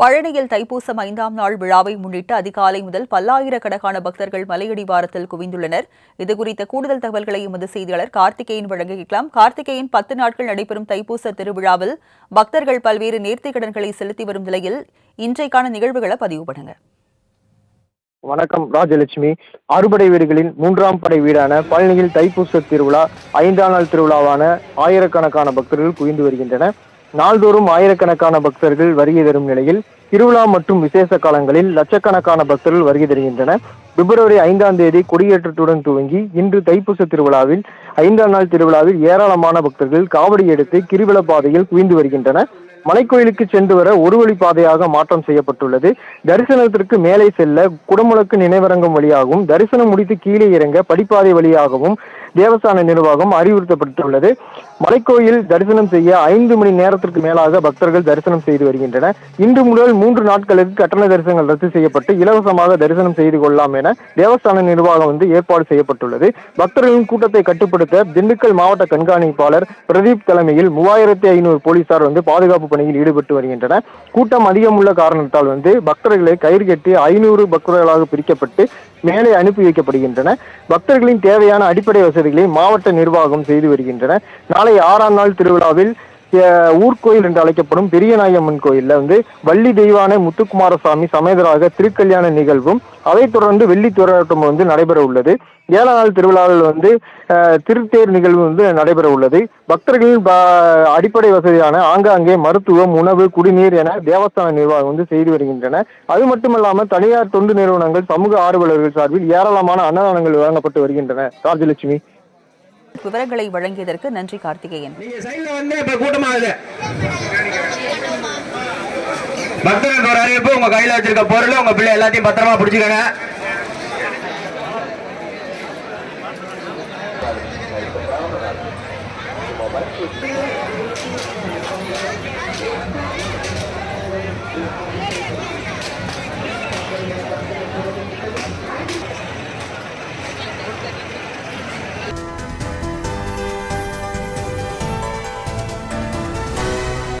பழனியில் தைப்பூசம் ஐந்தாம் நாள் விழாவை முன்னிட்டு அதிகாலை முதல் பல்லாயிரக்கணக்கான பக்தர்கள் மலையடிவாரத்தில் குவிந்துள்ளனர். இதுகுறித்த கூடுதல் தகவல்களை எமது செய்தியாளர் கார்த்திகேயன் வழங்க கேட்கலாம் கார்த்திகேயன் பத்து நாட்கள் நடைபெறும் தைப்பூச திருவிழாவில் பக்தர்கள் பல்வேறு நேர்த்திக்கடன்களை செலுத்தி வரும் நிலையில் இன்றைக்கான நிகழ்வுகளை பதிவு பண்ணுங்க. வணக்கம் ராஜலட்சுமி. அறுபடை வீடுகளின் மூன்றாம் படை வீடான பழனியில் தைப்பூச திருவிழா ஐந்தாம் நாள் திருவிழாவான ஆயிரக்கணக்கான பக்தர்கள் குவிந்து வருகின்றன நாள்தோறும் ஆயிரக்கணக்கான பக்தர்கள் வருகை தரும் நிலையில் திருவிழா மற்றும் விசேஷ காலங்களில் லட்சக்கணக்கான பக்தர்கள் வருகை தருகின்றன பிப்ரவரி ஐந்தாம் தேதி கொடியேற்றத்துடன் துவங்கி இன்று தைப்பூச திருவிழாவில் ஐந்தாம் நாள் திருவிழாவில் ஏராளமான பக்தர்கள் காவடி எடுத்து கிரிவல பாதையில் குவிந்து வருகின்றன மலைக்கோயிலுக்கு சென்று வர ஒரு வழி பாதையாக மாற்றம் செய்யப்பட்டுள்ளது. தரிசனத்திற்கு மேலே செல்ல குடமுழக்கு நினைவரங்கம் வழியாகவும் தரிசனம் முடித்து கீழே இறங்க படிப்பாதை வழியாகவும் தேவஸ்தான நிர்வாகம் அறிவுறுத்தப்பட்டுள்ளது. மலைக்கோயில் தரிசனம் செய்ய ஐந்து மணி நேரத்திற்கு மேலாக பக்தர்கள் தரிசனம் செய்து வருகின்றனர். இன்று முதல் மூன்று நாட்களுக்கு கட்டண தரிசனங்கள் ரத்து செய்யப்பட்டு இலவசமாக தரிசனம் செய்து கொள்ளலாம் என தேவஸ்தான நிர்வாகம் வந்து ஏற்பாடு செய்யப்பட்டுள்ளது. பக்தர்களின் கூட்டத்தை கட்டுப்படுத்த திண்டுக்கல் மாவட்ட கண்காணிப்பாளர் பிரதீப் தலைமையில் மூவாயிரத்தி ஐநூறு போலீசார் வந்து பாதுகாப்பு பணியில் ஈடுபட்டு வருகின்றன. கூட்டம் அதிகம் உள்ள காரணத்தால் வந்து பக்தர்களை கயிறு கட்டி ஐநூறு பக்தர்களாக பிரிக்கப்பட்டு மேலே அனுப்பி வைக்கப்படுகின்றன. பக்தர்களின் தேவையான அடிப்படை வசதிகளை மாவட்ட நிர்வாகம் செய்து வருகின்றன. நாளை ஆறாம் நாள் திருவிழாவில் ஊர்கோயில் ஊர்க்கோயில் என்று அழைக்கப்படும் பெரியநாயம்மன் கோயில்ல வந்து வள்ளி தெய்வானை முத்துக்குமாரசாமி சமேதராக திருக்கல்யாண நிகழ்வும் அதைத் தொடர்ந்து வெள்ளி தேரோட்டம் வந்து நடைபெற உள்ளது. ஏழு நாள் திருவிழாவில் வந்து திருத்தேர் நிகழ்வு வந்து நடைபெற உள்ளது. பக்தர்களின் ப- அடிப்படை வசதியான ஆங்காங்கே மருத்துவம் உணவு குடிநீர் என தேவஸ்தான நிர்வாகம் வந்து செய்து வருகின்றன. அது மட்டுமல்லாமல் தனியார் தொண்டு நிறுவனங்கள் சமூக ஆர்வலர்கள் சார்பில் ஏராளமான அன்னதானங்கள் வழங்கப்பட்டு வருகின்றன. ராஜலட்சுமி. விவரங்களை வழங்கியதற்கு நன்றி கார்த்திகேயன் பக்தர்கள் ஒரு அறிவிப்பு உங்க கையில வச்சிருக்க பொருள் உங்க பிள்ளை எல்லாத்தையும் பத்திரமா பிடிச்சுக்கங்க